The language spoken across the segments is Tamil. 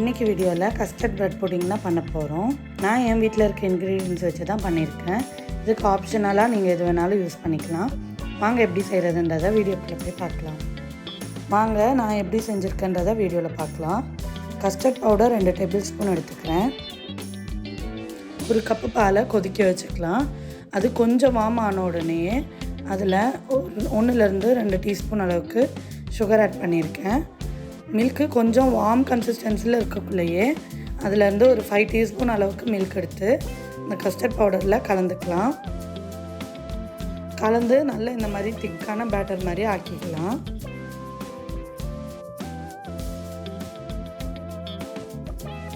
இன்றைக்கி வீடியோவில் கஸ்டர்ட் ப்ரெட் புட்டிங் தான் பண்ண போகிறோம் நான் என் வீட்டில் இருக்க இன்க்ரீடியன்ஸ் வச்சு தான் பண்ணியிருக்கேன். இதுக்கு ஆப்ஷனலாக நீங்கள் எது வேணாலும் யூஸ் பண்ணிக்கலாம். வாங்க எப்படி செய்கிறதுன்றதை வீடியோக்குள்ளே போய் பார்க்கலாம். வாங்க நான் எப்படி செஞ்சுருக்கேன்றதை வீடியோவில் பார்க்கலாம். கஸ்டர்ட் பவுடர் ரெண்டு டேபிள் ஸ்பூன் எடுத்துக்கிறேன். ஒரு கப்பு பாலை கொதிக்க வச்சுக்கலாம். அது கொஞ்சம் வாம் ஆன உடனேயே அதில் ஒன்றுலேருந்து ரெண்டு டீஸ்பூன் அளவுக்கு சுகர் ஆட் பண்ணியிருக்கேன். மில்க்கு கொஞ்சம் வார்ம் கன்சிஸ்டன்சியில் இருக்கக்குள்ளேயே அதுலேருந்து ஒரு ஃபைவ் டீஸ்பூன் அளவுக்கு மில்க் எடுத்து இந்த கஸ்டர்ட் பவுடரில் கலந்துக்கலாம். கலந்து நல்லா இந்த மாதிரி திக்கான பேட்டர் மாதிரி ஆக்கிக்கலாம்.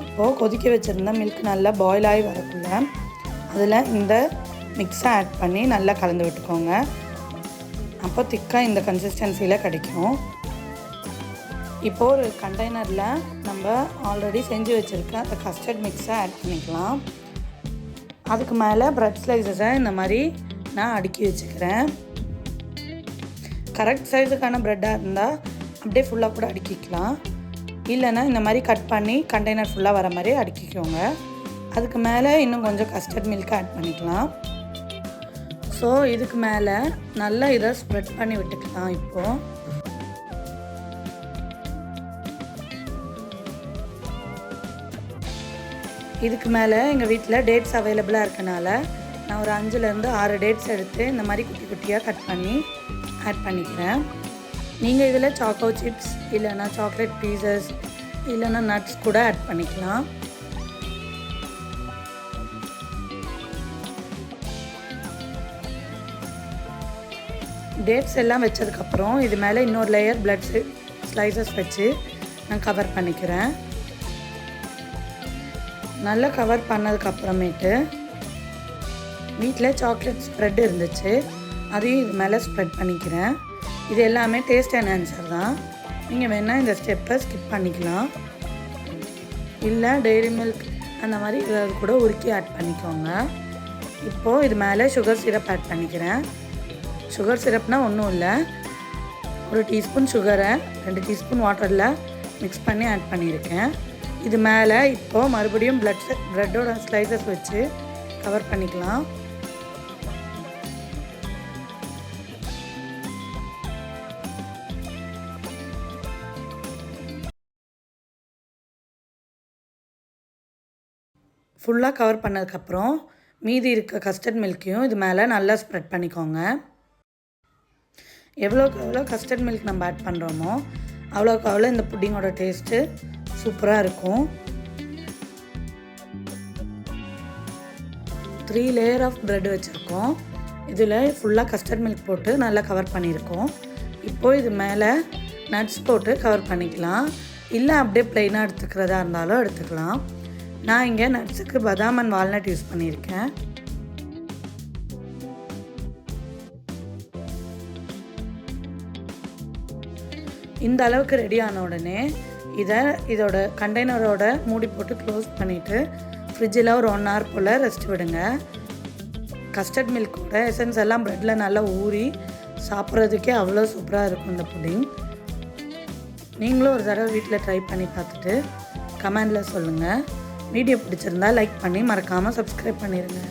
இப்போது கொதிக்க வச்சுருந்த மில்க் நல்லா பாயில் ஆகி வரக்குள்ள அதில் இந்த மிக்ஸை ஆட் பண்ணி நல்லா கலந்து விட்டுக்கோங்க. அப்போ திக்காக இந்த கன்சிஸ்டன்சியில் கிடைக்கும். இப்போது ஒரு கண்டெய்னரில் நம்ம ஆல்ரெடி செஞ்சு வச்சுருக்க அந்த கஸ்டர்ட் மிக்ஸை ஆட் பண்ணிக்கலாம். அதுக்கு மேலே ப்ரெட் ஸ்லைசஸை இந்த மாதிரி நான் அடுக்கி வச்சுக்கிறேன். கரெக்ட் சைஸுக்கான ப்ரெட்டாக இருந்தால் அப்படியே ஃபுல்லாக கூட அடுக்கிக்கலாம். இல்லைன்னா இந்த மாதிரி கட் பண்ணி கண்டெய்னர் ஃபுல்லாக வர மாதிரி அடுக்கிக்கோங்க. அதுக்கு மேலே இன்னும் கொஞ்சம் கஸ்டர்ட் மில்க் ஆட் பண்ணிக்கலாம். ஸோ இதுக்கு மேலே நல்லா இதை ஸ்ப்ரெட் பண்ணி விட்டுக்கலாம் இப்போது இதுக்கு மேலே எங்கள் வீட்டில் டேட்ஸ் அவைலபிளாக இருக்கனால நான் ஒரு அஞ்சுலேருந்து ஆறு டேட்ஸ் எடுத்து இந்த மாதிரி குட்டி குட்டியாக கட் பண்ணி ஆட் பண்ணிக்கிறேன். நீங்கள் இதில் சாக்கோ சிப்ஸ் இல்லைன்னா சாக்லேட் பீசஸ் இல்லைன்னா நட்ஸ் கூட ஆட் பண்ணிக்கலாம். டேட்ஸ் எல்லாம் வச்சதுக்கப்புறம் இது மேலே இன்னொரு லேயர் பிளட் ஸ்லைசஸ் வச்சு நான் கவர் பண்ணிக்கிறேன். நல்லா கவர் பண்ணதுக்கப்புறமேட்டு வீட்டில் சாக்லேட் ஸ்ப்ரெட் இருந்துச்சு. அதையும் இது மேலே ஸ்ப்ரெட் பண்ணிக்கிறேன். இது எல்லாமே டேஸ்ட் என்ஹான்சர் தான். நீங்கள் வேணால் இந்த ஸ்டெப்பை ஸ்கிப் பண்ணிக்கலாம். இல்லை டெய்ரி மில்க் அந்த மாதிரி ஏதாவது கூட உருக்கி ஆட் பண்ணிக்கோங்க. இப்போது இது மேலே சுகர் சிரப் ஆட் பண்ணிக்கிறேன். சுகர் சிரப்னால் ஒன்றும் இல்லை. ஒரு டீஸ்பூன் சுகரை ரெண்டு டீஸ்பூன் வாட்டரில் மிக்ஸ் பண்ணி ஆட் பண்ணியிருக்கேன். இது மேலே இப்போது மறுபடியும் ப்ளட் ப்ரெட்டோட ஸ்லைசஸ் வச்சு கவர் பண்ணிக்கலாம். ஃபுல்லாக கவர் பண்ணதுக்கப்புறம் மீதி இருக்க கஸ்டர்ட் மில்க்கையும் இது மேலே நல்லா ஸ்ப்ரெட் பண்ணிக்கோங்க. எவ்வளோக்கு எவ்வளோ கஸ்டர்ட் மில்க் நம்ம ஆட் பண்ணுறோமோ அவ்வளோக்கு அவ்வளோ இந்த புட்டிங்கோட டேஸ்ட்டு சூப்பராக இருக்கும். த்ரீ லேயர் ஆஃப் ப்ரெட் வச்சுருக்கோம். இதில் ஃபுல்லாக கஸ்டர்ட் மில்க் போட்டு நல்லா கவர் பண்ணியிருக்கோம். இப்போது இது மேலே நட்ஸ் போட்டு கவர் பண்ணிக்கலாம். இல்லை அப்படியே ப்ளைனாக எடுத்துக்கிறதா இருந்தாலும் எடுத்துக்கலாம். நான் இங்கே நட்ஸுக்கு பதாம் அண்ட் வால்நட் யூஸ் பண்ணியிருக்கேன். இந்த அளவுக்கு ரெடி ஆன உடனே இதை இதோட கண்டெய்னரோட மூடி போட்டு க்ளோஸ் பண்ணிவிட்டு ஃப்ரிட்ஜில் ஒரு ஒன் ஹவர் போல் ரெஸ்ட் விடுங்க. கஸ்டர்ட் மில்கோட எசன்ஸ் எல்லாம் ப்ரெட்டில் நல்லா ஊறி சாப்பிட்றதுக்கே அவ்வளோ சூப்பராக இருக்கும் இந்த புட்டிங் நீங்களும் ஒரு தடவை வீட்டில் ட்ரை பண்ணி பார்த்துட்டு கமெண்டில் சொல்லுங்கள் வீடியோ பிடிச்சிருந்தா லைக் பண்ணி மறக்காமல் சப்ஸ்கிரைப் பண்ணிடுங்க